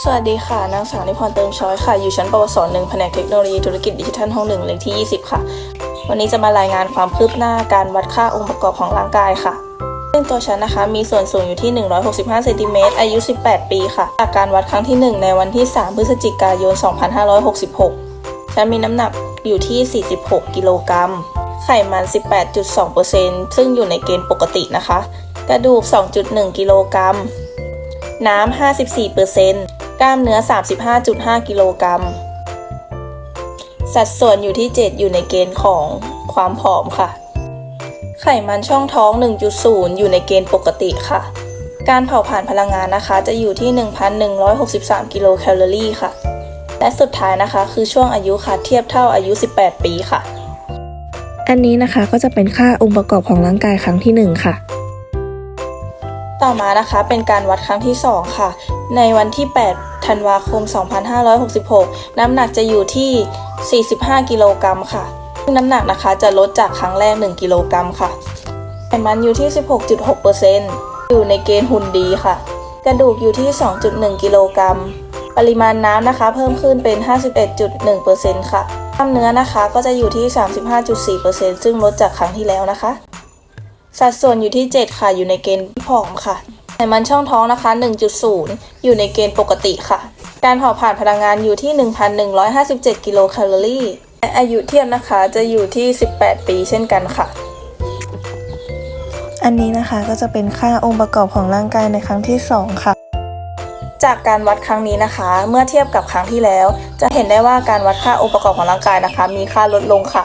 สวัสดีค่ะ นางสาวนิพนธ์เติมช้อยค่ะ อยู่ชั้นปวสหนึ่งแผนกเทคโนโลยีธุรกิจดิจิทัลห้องหนึ่งเลขที่ 20 ค่ะ วันนี้จะมารายงานความคืบหน้าการวัดค่าองค์ประกอบของร่างกายค่ะ ซึ่งตัวฉันนะคะมีส่วนสูงอยู่ที่ 165เซนติเมตรอายุ 18 ปีค่ะ จากการวัดครั้งที่ 1 ในวันที่ 3 พฤศจิกายน 2566 ฉันมีน้ำหนักอยู่ที่ 46 กิโลกรัม ไขมัน 18.2%ซึ่งอยู่ในเกณฑ์ปกตินะคะ กระดูก 2.1 กิโลกรัม น้ำ 54% กล้ามเนื้อ 35.5 กิโลกรัม สัดส่วนอยู่ที่ 7 อยู่ในเกณฑ์ของความผอมค่ะ ไขมันช่องท้อง 1.0 อยู่ในเกณฑ์ปกติค่ะ การเผาผลาญพลังงานนะคะจะอยู่ที่ 1,163 กิโลแคลอรี่ค่ะ และสุดท้ายนะคะคือช่วงอายุค่ะเทียบเท่าอายุ 18 ปีค่ะ อันนี้นะคะก็จะเป็นค่าองค์ประกอบของร่างกายครั้งที่ 1 ค่ะ ต่อมานะคะเป็นการวัดครั้งที่ 2 ค่ะ ในวันที่ 8 ธันวาคม 2566 น้ำหนักจะอยู่ที่ 45 กิโลกรัมค่ะซึ่งน้ำหนักนะคะจะลดจากครั้งแรก 1 กิโลกรัมค่ะไขมันอยู่ที่ 16.6%อยู่ในเกณฑ์หุ่นดีค่ะ กระดูกอยู่ที่ 2.1 กิโลกรัม ปริมาณน้ำนะคะเพิ่มขึ้นเป็น 51.1%ค่ะกล้ามเนื้อนะคะก็จะอยู่ที่ 35.4%ซึ่งลดจากครั้งที่แล้วนะคะ สัดส่วนอยู่ที่ 7 ค่ะ อยู่ในเกณฑ์ผอมค่ะ ไขมันช่องท้องนะคะ 1.0 อยู่ในเกณฑ์ปกติค่ะ การเผาผลาญพลังงานอยู่ที่ 1,157 กิโลแคลอรี่ และอายุเทียบนะคะจะอยู่ที่ 18 ปีเช่นกันค่ะ อันนี้นะคะก็จะเป็นค่าองค์ประกอบของร่างกายในครั้งที่ 2 ค่ะจากการวัดครั้งนี้นะคะ เมื่อเทียบกับครั้งที่แล้ว จะเห็นได้ว่าการวัดค่าองค์ประกอบของร่างกายนะคะ มีค่าลดลงค่ะ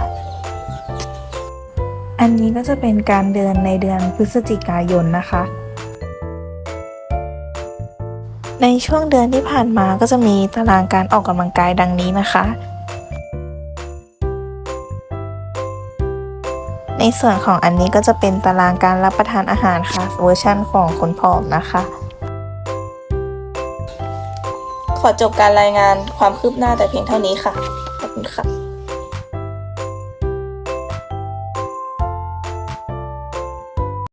อันนี้ก็จะเป็นการเดินในเดือนพฤศจิกายนนะคะ ในช่วงเดือนที่ผ่านมาก็จะมีตารางการออกกำลังกายดังนี้นะคะ ในส่วนของอันนี้ก็จะเป็นตารางการรับประทานอาหารค่ะเวอร์ชั่นของคนผอมนะคะ ขอจบการรายงานความคืบหน้าแต่เพียงเท่านี้ค่ะ ขอบคุณค่ะ